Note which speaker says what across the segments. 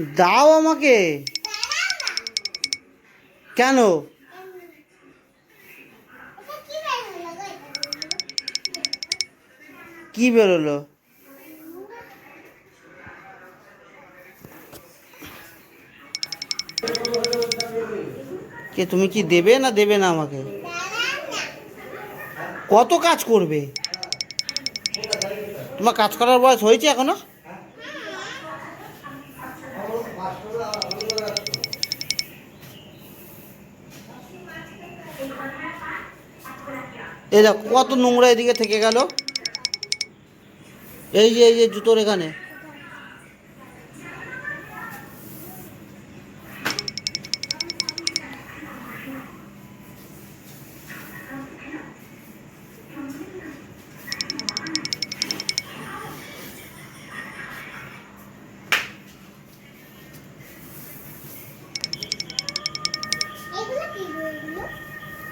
Speaker 1: দাও আমাকে। কেন? কি বেরোলো? কে, তুমি কি দেবে না দেবে না আমাকে? কত কাজ করবে? তোমার কাজ করার বয়স হয়েছে এখনও? এই দেখ কত নোংরা এদিকে থেকে গেল? এই যে এই যে জুতোর এখানে।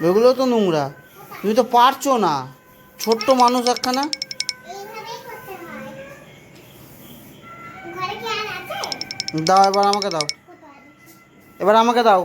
Speaker 1: এগুলো তো নোংরা। তুমি তো পারছ না। ছোট্ট মানুষ একখানা। দাও এবার আমাকে দাও। এবার আমাকে দাও।